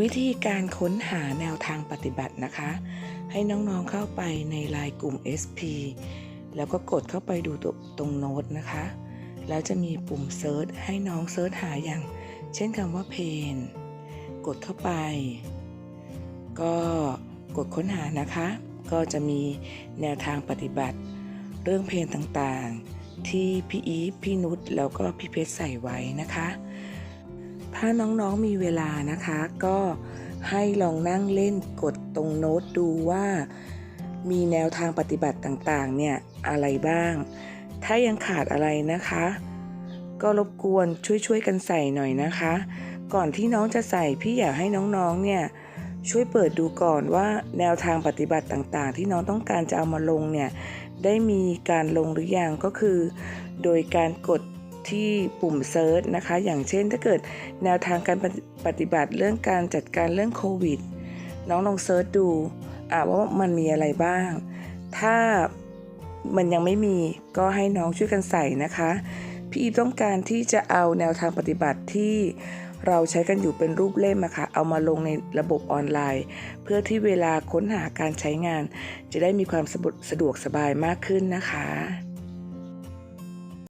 วิธีการค้นหาแนวทางปฏิบัตินะคะ ให้น้องๆเข้าไปในไลน์กลุ่ม SP แล้วก็กดเข้าไปดูตรงโน้ตนะคะ แล้วจะมีปุ่มเซิร์ชให้น้องเซิร์ชหาอย่าง เช่นคำว่าเพนกดเข้าไป ก็กดค้นหานะคะ ก็จะมีแนวทางปฏิบัติ เรื่องเพลงต่างๆ ที่พี่อีฟพี่นุชแล้วก็พี่เพชรใส่ไว้นะคะ ถ้าน้องๆมีเวลานะคะ ก็ให้ลองนั่งเล่นกดตรงโน้ตดูว่ามีแนวทางปฏิบัติต่างๆ เนี่ยอะไรบ้าง ถ้ายังขาดอะไรนะคะ ก็รบกวนช่วยๆกันใส่หน่อยนะคะ ก่อนที่น้องจะใส่พี่อยากให้น้องๆ เนี่ยช่วยเปิดดูก่อนว่าแนวทางปฏิบัติต่างๆ ที่น้องต้องการจะเอามาลงเนี่ยได้มีการลงหรือยังก็คือ โดยการกด ที่ปุ่มเซิร์ชนะคะ อย่างเช่นถ้าเกิดแนวทางการปฏิบัติเรื่องการจัดการเรื่องโควิด น้องลองเซิร์ชดูว่ามันมีอะไรบ้าง ถ้ามันยังไม่มีก็ให้น้องช่วยกันใส่นะคะ พี่อีต้องการที่จะเอาแนวทางปฏิบัติที่เราใช้กันอยู่เป็นรูปเล่มอะค่ะ เอามาลงในระบบออนไลน์ เพื่อที่เวลาค้นหาการใช้งาน จะได้มีความสะดวกสบายมากขึ้นนะคะ